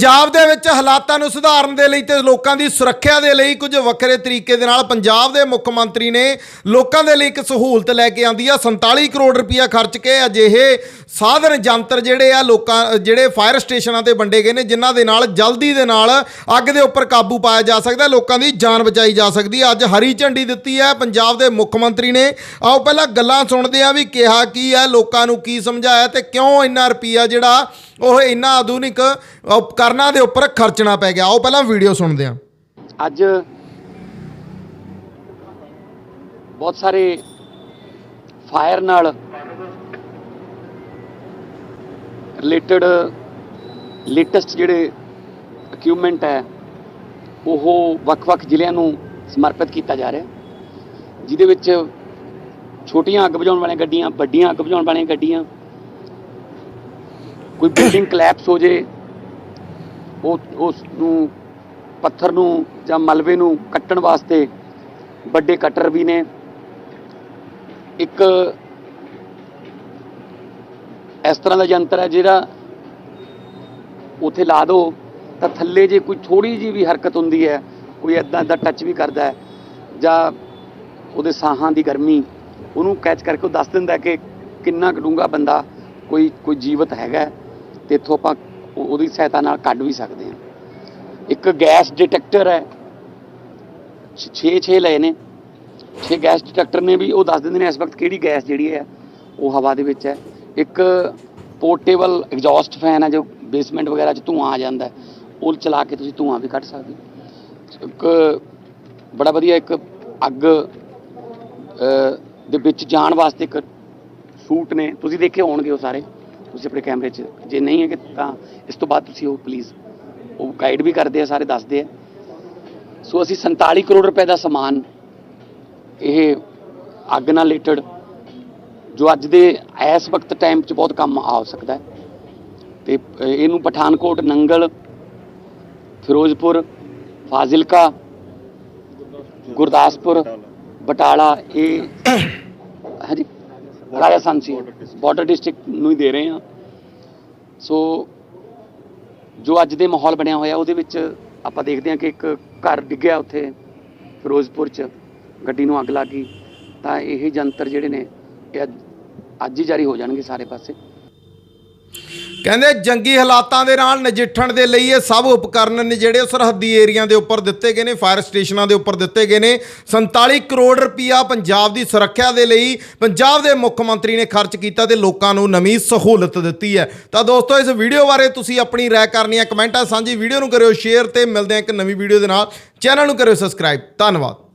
ਪੰਜਾਬ ਦੇ ਵਿੱਚ ਹਾਲਾਤਾਂ ਨੂੰ ਸੁਧਾਰਨ ਦੇ ਲਈ ਤੇ ਲੋਕਾਂ ਦੀ ਸੁਰੱਖਿਆ ਦੇ ਲਈ ਕੁਝ ਵੱਖਰੇ ਤਰੀਕੇ ਦੇ ਨਾਲ ਪੰਜਾਬ ਦੇ ਮੁੱਖ ਮੰਤਰੀ ਨੇ ਲੋਕਾਂ ਦੇ ਲਈ ਇੱਕ ਸਹੂਲਤ ਲੈ ਕੇ ਆਂਦੀ ਆ 47 ਕਰੋੜ ਰੁਪਇਆ ਖਰਚ ਕੇ ਅਜਿਹੇ ਸਾਧਨ, ਯੰਤਰ ਜਿਹੜੇ ਆ ਲੋਕਾਂ, ਜਿਹੜੇ ਫਾਇਰ ਸਟੇਸ਼ਨਾਂ ਤੇ ਵੰਡੇ ਗਏ ਨੇ, ਜਿਨ੍ਹਾਂ ਦੇ ਨਾਲ ਜਲਦੀ ਦੇ ਨਾਲ ਅੱਗ ਦੇ ਉੱਪਰ ਕਾਬੂ ਪਾਇਆ ਜਾ ਸਕਦਾ, ਲੋਕਾਂ ਦੀ ਜਾਨ ਬਚਾਈ ਜਾ ਸਕਦੀ ਹੈ ਅੱਜ ਹਰੀ ਝੰਡੀ ਦਿੱਤੀ ਹੈ ਪੰਜਾਬ ਦੇ ਮੁੱਖ ਮੰਤਰੀ ਨੇ। ਆਓ ਪਹਿਲਾਂ ਗੱਲਾਂ ਸੁਣਦੇ ਆ ਵੀ ਕਿਹਾ ਕੀ ਹੈ ਲੋਕਾਂ ਨੂੰ ਕੀ ਸਮਝਾਇਆ ਤੇ ਕਿਉਂ ਇੰਨਾ ਰੁਪਈਆ ਜਿਹੜਾ ਉਹ ਇੰਨਾ ਆਧੁਨਿਕ ਉਪਕਰਨਾਂ ਦੇ ਉੱਪਰ ਖਰਚਣਾ ਪੈ ਗਿਆ। ਆਓ ਪਹਿਲਾਂ ਵੀਡੀਓ ਸੁਣਦੇ ਹਾਂ। ਅੱਜ ਬਹੁਤ ਸਾਰੇ ਫਾਇਰ ਨਾਲ ਰਿਲੇਟਡ ਲੇਟੈਸਟ ਜਿਹੜੇ ਇਕਵਿਪਮੈਂਟ ਹੈ, ਉਹ ਵੱਖ-ਵੱਖ ਜ਼ਿਲ੍ਹਿਆਂ ਨੂੰ ਸਮਰਪਿਤ ਕੀਤਾ ਜਾ ਰਿਹਾ। ਜਿਹਦੇ ਵਿੱਚ ਛੋਟੀਆਂ ਅੱਗ ਬੁਝਾਉਣ ਵਾਲੀਆਂ ਗੱਡੀਆਂ, ਵੱਡੀਆਂ ਅੱਗ ਬੁਝਾਉਣ ਵਾਲੀਆਂ ਗੱਡੀਆਂ ਕੋਈ ਬਿਲਡਿੰਗ ਕਲੈਪਸ ਹੋ ਜੇ, ਉਹ ਉਸ ਨੂੰ ਪੱਥਰ ਨੂੰ ਜਾਂ ਮਲਬੇ ਨੂੰ ਕੱਟਣ ਵਾਸਤੇ ਵੱਡੇ ਕਟਰ ਵੀ ਨੇ। ਇੱਕ ਇਸ ਤਰ੍ਹਾਂ ਦਾ ਯੰਤਰ ਹੈ ਜਿਹੜਾ ਉੱਥੇ ਲਾ ਦੋ, ਤਾਂ ਥੱਲੇ ਜੇ ਕੋਈ ਥੋੜੀ ਜੀ ਵੀ ਹਰਕਤ ਹੁੰਦੀ ਹੈ, ਕੋਈ ਇਦਾਂ ਦਾ ਟੱਚ ਵੀ ਕਰਦਾ ਹੈ, ਜਾਂ ਉਹਦੇ ਸਾਹਾਂ ਦੀ ਗਰਮੀ, ਉਹਨੂੰ ਕੈਚ ਕਰਕੇ ਉਹ ਦੱਸ ਦਿੰਦਾ ਕਿ ਕਿੰਨਾ ਕੁ ਡੂੰਘਾ ਬੰਦਾ ਕੋਈ ਕੋਈ ਜੀਵਤ ਹੈਗਾ ਤੇ ਇੱਥੋਂ ਆਪਾਂ ਉਹ- ਉਹਦੀ ਸਹਾਇਤਾ ਨਾਲ ਕੱਢ ਵੀ ਸਕਦੇ ਹਾਂ। ਇੱਕ ਗੈਸ ਡਿਟੈਕਟਰ ਹੈ। 6 6 ਲਏ ਨੇ। 6 ਗੈਸ ਡਿਟੈਕਟਰ ਨੇ ਵੀ, ਉਹ ਦੱਸ ਦਿੰਦੇ ਨੇ ਇਸ ਵਕਤ ਕਿਹੜੀ ਗੈਸ ਜਿਹੜੀ ਹੈ, ਉਹ ਹਵਾ ਦੇ ਵਿੱਚ ਹੈ। ਇੱਕ ਪੋਰਟੇਬਲ ਐਗਜ਼ੌਸਟ ਫੈਨ ਹੈ, ਜੋ ਬੇਸਮੈਂਟ ਵਗੈਰਾ 'ਚ ਧੂਆਂ ਆ ਜਾਂਦਾ ਉਹ ਚਲਾ ਕੇ ਤੁਸੀਂ ਧੂਆਂ ਵੀ ਕੱਢ ਸਕਦੇ ਹੋ। ਇੱਕ ਬੜਾ ਵਧੀਆ ਇੱਕ ਅੱਗ ਦੇ ਵਿੱਚ ਜਾਣ ਵਾਸਤੇ ਇੱਕ ਸੂਟ ਨੇ। ਤੁਸੀਂ ਦੇਖੇ ਹੋਣਗੇ ਉਹ ਸਾਰੇ। ਤੁਸੀਂ ਆਪਣੇ ਕੈਮਰੇ 'ਚ ਜੇ ਨਹੀਂ ਹੈ ਤਾਂ ਇਸ ਤੋਂ ਬਾਅਦ ਤੁਸੀਂ ਉਹ ਪਲੀਜ਼ ਉਹ ਗਾਈਡ ਵੀ ਕਰਦੇ ਆ ਸਾਰੇ ਦੱਸਦੇ ਆ। ਸੋ ਅਸੀਂ 47 ਕਰੋੜ ਰੁਪਏ ਦਾ ਸਮਾਨ ਇਹ ਅੱਗ ਨਾਲ ਰਿਲੇਟਡ ਜੋ ਅੱਜ ਦੇ ਇਸ ਵਕਤ ਟਾਈਮ 'ਚ ਬਹੁਤ ਕੰਮ ਆ ਸਕਦਾ ਹੈ। ਤੇ ਇਹਨੂੰ ਪਠਾਨਕੋਟ ਨੰਗਲ ਫਿਰੋਜ਼ਪੁਰ ਫਾਜ਼ਿਲਕਾ ਗੁਰਦਾਸਪੁਰ ਬਟਾਲਾ ਇਹ ਹਾਂਜੀ? ਰਾਜਸਥਾਨ ਸੀ ਬਾਰਡਰ ਡਿਸਟ੍ਰਿਕਟ ਨੂੰ ਹੀ ਦੇ ਰਹੇ ਹਾਂ ਸੋ ਜੋ ਅੱਜ ਦੇ ਮਾਹੌਲ ਬਣਿਆ ਹੋਇਆ ਉਹਦੇ ਵਿੱਚ ਆਪਾਂ ਦੇਖਦੇ ਹਾਂ ਕਿ ਇੱਕ ਘਰ ਡਿੱਗਿਆ ਉੱਥੇ ਫਿਰੋਜ਼ਪੁਰ ਚ ਗੱਡੀ ਨੂੰ ਅੱਗ ਲੱਗ ਗਈ ਤਾਂ ਇਹ ਜੰਤਰ ਜਿਹੜੇ ਨੇ ਇਹ ਅੱਜ- ਅੱਜ ਹੀ ਜਾਰੀ ਹੋ ਜਾਣਗੇ ਸਾਰੇ ਪਾਸੇ ਕਹਿੰਦੇ ਜੰਗੀ ਹਾਲਾਤਾਂ ਦੇ ਨਾਲ ਨਜਿੱਠਣ ਦੇ ਲਈ ਇਹ ਸਭ ਉਪਕਰਨ ਨੇ ਜਿਹੜੇ ਉਹ ਸਰਹੱਦੀ ਏਰੀਆ ਦੇ ਉੱਪਰ ਦਿੱਤੇ ਗਏ ਨੇ, ਫਾਇਰ ਸਟੇਸ਼ਨਾਂ ਦੇ ਉੱਪਰ ਦਿੱਤੇ ਗਏ ਨੇ। 47 ਕਰੋੜ ਰੁਪਇਆ ਪੰਜਾਬ ਦੀ ਸੁਰੱਖਿਆ ਦੇ ਲਈ ਪੰਜਾਬ ਦੇ ਮੁੱਖ ਮੰਤਰੀ ਨੇ ਖਰਚ ਕੀਤਾ ਤੇ ਲੋਕਾਂ ਨੂੰ ਨਵੀਂ ਸਹੂਲਤ ਦਿੱਤੀ ਹੈ। ਤਾਂ ਦੋਸਤੋ, ਇਸ ਵੀਡੀਓ ਬਾਰੇ ਤੁਸੀਂ ਆਪਣੀ ਰਾਏ ਕਰਨੀ ਹੈ, ਕਮੈਂਟਾਂ ਸਾਂਝੀ ਵੀਡੀਓ ਨੂੰ ਕਰਿਓ, ਸ਼ੇਅਰ ਤੇ ਮਿਲਦੇ ਹਾਂ ਇੱਕ ਨਵੀਂ ਵੀਡੀਓ ਦੇ ਨਾਲ। ਚੈਨਲ ਨੂੰ ਕਰਿਓ ਸਬਸਕ੍ਰਾਈਬ। ਧੰਨਵਾਦ।